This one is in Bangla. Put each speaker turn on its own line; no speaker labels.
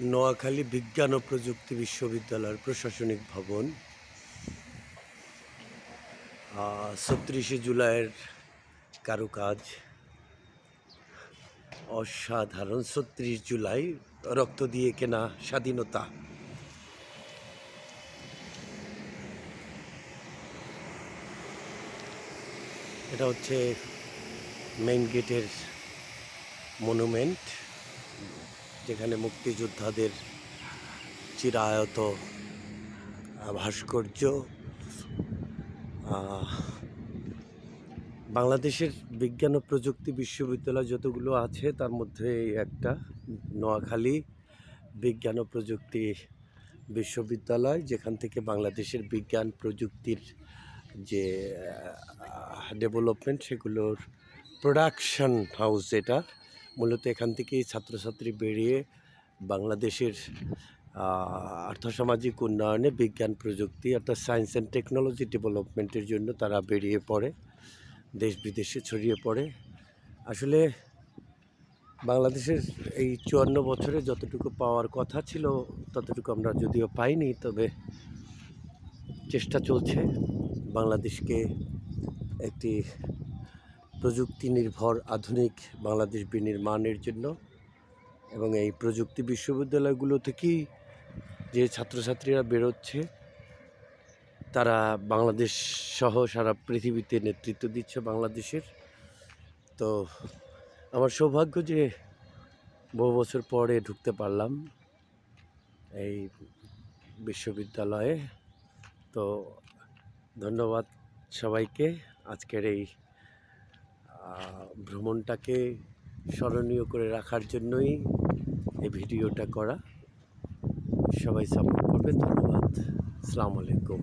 নোয়াখালী বিজ্ঞান ও প্রযুক্তি বিশ্ববিদ্যালয়ের প্রশাসনিক ভবন ছত্রিশে জুলাইয়ের কারুকাজ। অসাধারণ, ছত্রিশ জুলাই, রক্ত দিয়ে কেনা স্বাধীনতা। এটা হচ্ছে মেইন গেটের মনুমেন্ট যেখানে মুক্তিযোদ্ধাদের চিরায়ত ভাস্কর্য বাংলাদেশের বিজ্ঞান ও প্রযুক্তি বিশ্ববিদ্যালয় যতগুলো আছে, তার মধ্যে একটা নোয়াখালী বিজ্ঞান ও প্রযুক্তি বিশ্ববিদ্যালয়, যেখান থেকে বাংলাদেশের বিজ্ঞান প্রযুক্তির যে ডেভেলপমেন্ট সেগুলোর প্রোডাকশন হাউস যেটা মূলত এখান থেকেই ছাত্রছাত্রী বেরিয়ে বাংলাদেশের আর্থসামাজিক উন্নয়নে বিজ্ঞান প্রযুক্তি অর্থাৎ সায়েন্স অ্যান্ড টেকনোলজি ডেভেলপমেন্টের জন্য তারা বেরিয়ে পড়ে, দেশ বিদেশে ছড়িয়ে পড়ে। আসলে বাংলাদেশের এই চুয়ান্ন বছরে যতটুকু পাওয়ার কথা ছিল, ততটুকু আমরা যদিও পাইনি, তবে চেষ্টা চলছে বাংলাদেশকে একটি প্রযুক্তি নির্ভর আধুনিক বাংলাদেশ বিনির্মাণের জন্য এবং এই প্রযুক্তি বিশ্ববিদ্যালয়গুলো থেকেই যে ছাত্রছাত্রীরা বেরোচ্ছে, তারা বাংলাদেশ সহ সারা পৃথিবীতে নেতৃত্ব দিচ্ছে বাংলাদেশের। তো আমার সৌভাগ্য যে বহু বছর পরে ঢুকতে পারলাম এই বিশ্ববিদ্যালয়ে। তো ধন্যবাদ সবাইকে আজকের এই ভ্রমণটাকে স্মরণীয় করে রাখার জন্যই এই ভিডিওটা করা। সবাই সাপোর্ট করবে ধন্যবাদ। আসসালামু আলাইকুম।